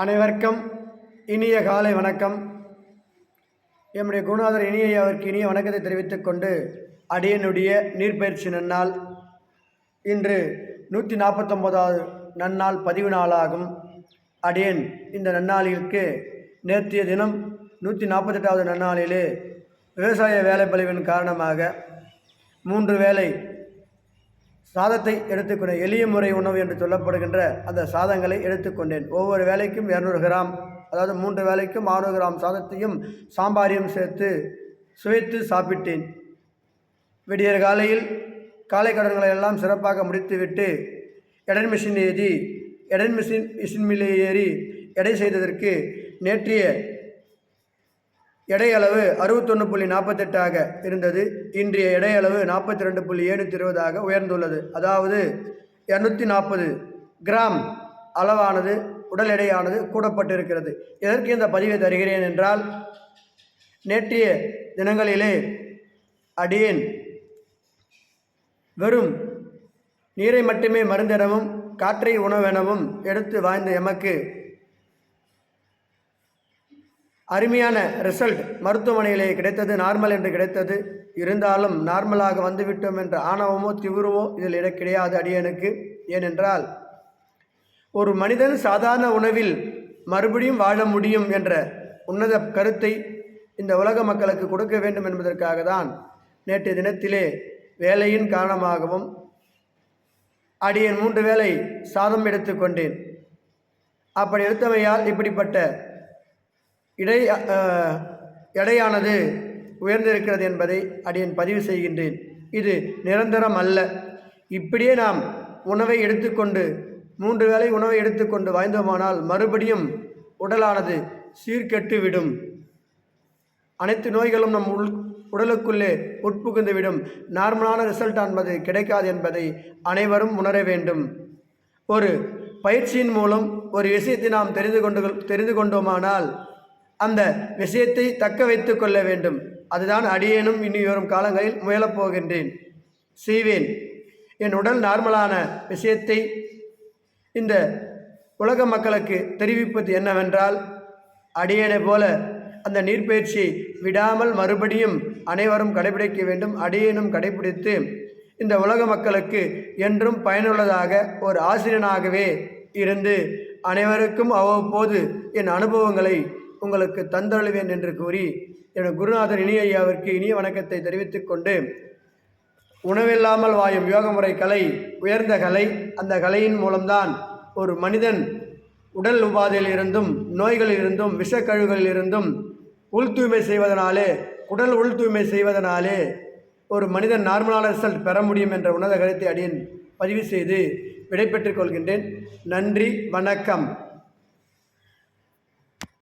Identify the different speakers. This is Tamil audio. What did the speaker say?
Speaker 1: அனைவருக்கும் இனிய காலை வணக்கம். என்னுடைய குருநாதர் இனிய அவருக்கு இனிய வணக்கத்தை தெரிவித்துக் கொண்டு அடியனுடைய நீர்பயிற்சி நன்னாள் இன்று நூற்றி நாற்பத்தொம்போதாவது நன்னாள் பதிவு நாளாகும். அடியன் இந்த நன்னாளிற்கு நேற்றைய தினம் நூற்றி நாற்பத்தெட்டாவது நன்னாளிலே விவசாய வேலைப்பளிவின் காரணமாக மூன்று வேளை சாதத்தை எடுத்துக்கொண்ட எளிய முறை உணவு என்று சொல்லப்படுகின்ற அந்த சாதங்களை எடுத்துக்கொண்டேன். ஒவ்வொரு வேலைக்கும் இரநூறு கிராம் அதாவது மூன்று வேலைக்கும் அறுநூறு கிராம் சாதத்தையும் சாம்பாரையும் சேர்த்து சுவைத்து சாப்பிட்டேன். விடியற் காலையில் காலை கடன்களை எல்லாம் சிறப்பாக முடித்துவிட்டு எடன் மிஷின் ஏறி எடன் மிஷின் மிஷின் மில்லை ஏறி எடை செய்ததற்கு நேற்றைய எடையளவு அறுபத்தொன்று புள்ளி நாற்பத்தெட்டாக இருந்தது. இன்றைய எடையளவு நாற்பத்தி ரெண்டு புள்ளி ஏழுநூற்றி இருபதாக உயர்ந்துள்ளது. அதாவது இரநூத்தி நாற்பது கிராம் அளவானது உடல் எடையானது கூடப்பட்டிருக்கிறது. எதற்கு இந்த பதிவை தருகிறேன் என்றால் நேற்றைய தினங்களிலே அடியேன் வெறும் நீரை மட்டுமே மருந்தெனவும் காற்றை உணவெனவும் எடுத்து வாய்ந்த எமக்கு அருமையான ரிசல்ட் மருத்துவமனையிலே கிடைத்தது நார்மல் என்று கிடைத்தது. இருந்தாலும் நார்மலாக வந்துவிட்டோம் என்ற ஆணவமோ திவுருவோ இதில் இட கிடையாது அடியனுக்கு. ஏனென்றால் ஒரு மனிதன் சாதாரண உணவில் மறுபடியும் வாழ முடியும் என்ற உன்னத கருத்தை இந்த உலக மக்களுக்கு கொடுக்க வேண்டும் என்பதற்காக தான் நேற்றைய தினத்திலே வேலையின் காரணமாகவும் அடியேன் மூன்று வேளை சாதம் எடுத்துக்கொண்டேன். அப்படி எடுத்தமையால் இப்படிப்பட்ட இடை எடையானது உயர்ந்திருக்கிறது என்பதை அடியன் பதிவு செய்கின்றேன். இது நிரந்தரம் அல்ல. இப்படியே நாம் உணவை எடுத்துக்கொண்டு மூன்று வேளை உணவை எடுத்துக்கொண்டு வாய்ந்தோமானால் மறுபடியும் உடலானது சீர்கெட்டு விடும் அனைத்து நோய்களும் நம் உள் உடலுக்குள்ளே உட்புகுந்துவிடும். நார்மலான ரிசல்ட் என்பது கிடைக்காது என்பதை அனைவரும் உணர வேண்டும். ஒரு பயிற்சியின் மூலம் ஒரு விஷயத்தை நாம் தெரிந்து கொண்டு தெரிந்து கொண்டோமானால் அந்த விஷயத்தை தக்க வைத்து கொள்ள வேண்டும். அதுதான் அடியேனும் இனி வரும் காலங்களில் முயலப் போகின்றேன். செய்வேன். என் உடல் நார்மலான விஷயத்தை இந்த உலக மக்களுக்கு தெரிவிப்பது என்னவென்றால் அடியேனை போல அந்த நீர்ப்பயிற்சியை விடாமல் மறுபடியும் அனைவரும் கடைபிடிக்க வேண்டும். அடியேனும் கடைபிடித்து இந்த உலக மக்களுக்கு என்றும் பயனுள்ளதாக ஒரு ஆசிரியனாகவே இருந்து அனைவருக்கும் அவ்வப்போது என் அனுபவங்களை உங்களுக்கு தந்தருள்வேன் என்று கூறி எனது குருநாதர் இனிய ஐயாவிற்கு இனிய வணக்கத்தை தெரிவித்துக் கொண்டு உணவில்லாமல் வாயும் யோக முறை கலை உயர்ந்த கலை அந்த கலையின் மூலம்தான் ஒரு மனிதன் உடல் உபாதையில் இருந்தும் நோய்களில் இருந்தும் விஷக்கழுகளில் இருந்தும் உள் தூய்மை செய்வதனாலே உடல் உள் தூய்மை செய்வதனாலே ஒரு மனிதன் நார்மலான ரிசல்ட் பெற முடியும் என்ற உன்னத கருத்தை அடியேன் பதிவு செய்து விடைபெற்றுக் கொள்கின்றேன். நன்றி வணக்கம்.